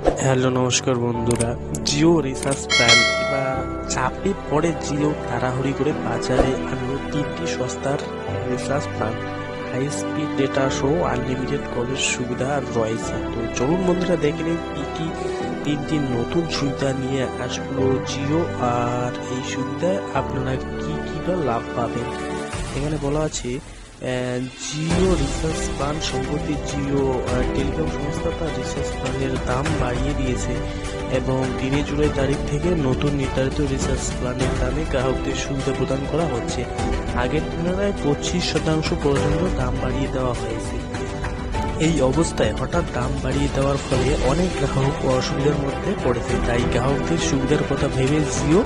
Hello, নমস্কার বন্ধুরা। Jio research plan বা চাপে পড়ে জিও তাড়াহুড়ি করে বাজারে আনলো তিনটি সস্তার recharge plan high speed data সহ আনলিমিটেড কলের সুবিধা রয়েছে। তো চলুন বন্ধুরা, দেখে নিন কি কি তিনটি নতুন সুবিধা নিয়ে আসলো জিও, আর এই সুবিধায় আপনারা কি কি লাভ পাবেন? এখানে বলা আছে জিও রিসার্চ প্ল্যান সম্প্রতি জিও টেলিকম সংস্থা তার রিসার্চ প্ল্যানের দাম বাড়িয়ে দিয়েছে এবং দিনে জুলাই তারিখ থেকে নতুন নির্ধারিত রিসার্চ প্ল্যানের দামে গ্রাহকদের সুবিধা প্রদান করা হচ্ছে। আগের তুলনায় পঁচিশ শতাংশ পর্যন্ত দাম বাড়িয়ে দেওয়া হয়েছে। এই অবস্থায় হঠাৎ দাম বাড়িয়ে দেওয়ার ফলে অনেক গ্রাহক অসুবিধার মধ্যে পড়েছে। তাই গ্রাহকদের সুবিধার কথা ভেবে জিও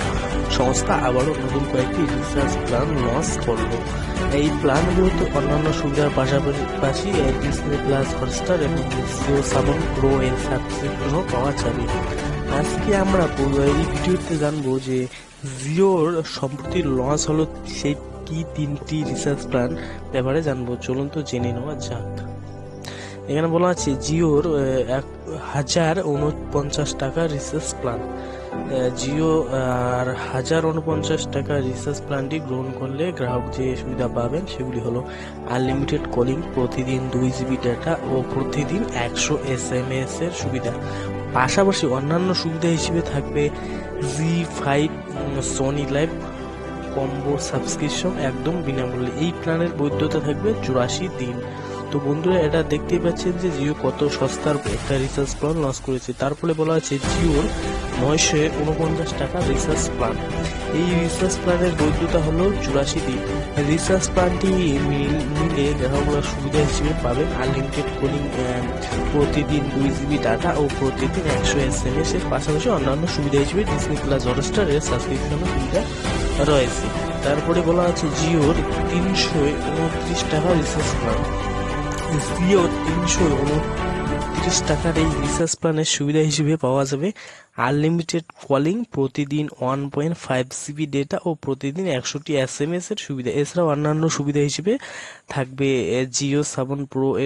সংস্থা আবারও নতুন কয়েকটি রিচার্জ প্ল্যান লঞ্চ করল। এই প্ল্যানগুলোতে অন্যান্য সুবিধার পাশাপাশি ডিসপ্লে প্লাস হটস্টার এবং জিও সাবন প্রো এর সাবস্ক্রিপশনও পাওয়া যাবে। আজকে আমরা এই ভিডিওতে জানব যে জিওর সম্প্রতি লঞ্চ হলো সেই কি তিনটি রিসার্চ প্ল্যান ব্যাপারে জানব। চলুন তো জেনে নেওয়া যাক। এখানে বলা আছে, জিওর এক হাজার উনপঞ্চাশ টাকা রিসার্চ প্ল্যান জিও আর হাজার উনপঞ্চাশ টাকা রিসার্চ প্ল্যানটি গ্রহণ করলে গ্রাহক যে সুবিধা পাবেন সেগুলি হলো আনলিমিটেড কলিং প্রতিদিন দুই জিবি ডেটা ও প্রতিদিন একশো এস এম এস এর সুবিধা। পাশাপাশি অন্যান্য সুবিধা হিসেবে থাকবে Zee five Sony LIV combo subscription একদম বিনামূল্যে। এই প্ল্যানের বৈধতা থাকবে চুরাশি দিন। তো বন্ধুরা, এটা দেখতেই পাচ্ছেন যে জিও কত সস্তার একটা রিচার্জ প্ল্যান লঞ্চ করেছে। তারপরে বলা আছে জিওর নয়শো উনপঞ্চাশ টাকা রিচার্জ প্ল্যান এই রিচার্জ প্ল্যানের বৈধতা হলো চুরাশি দিন। রিচার্জ প্ল্যানটি মিল- গ্রাহকরা সুবিধা হিসেবে পাবেন আনলিমিটেড কলিং প্রতিদিন দুই জিবি ডাটা ও প্রতিদিন একশো এস এম এস এর পাশাপাশি অন্যান্য সুবিধা হিসেবে ডিসনি প্লাস হটস্টার এর সাবস্ক্রিপশনের সুবিধা রয়েছে। তারপরে বলা আছে জিওর তিনশো উনত্রিশ টাকা রিচার্জ প্ল্যান জিও তিনশো উনত্রিশ টাকার এই রিচার্জ প্ল্যানের সুবিধা হিসেবে পাওয়া যাবে। আনলিমিটেড কলিং প্রতিদিন one point five GB data ও প্রতিদিন একশোটি এস এম এস এর সুবিধা। এছাড়াও অন্যান্য সুবিধা হিসেবে থাকবে জিও সাবন প্রো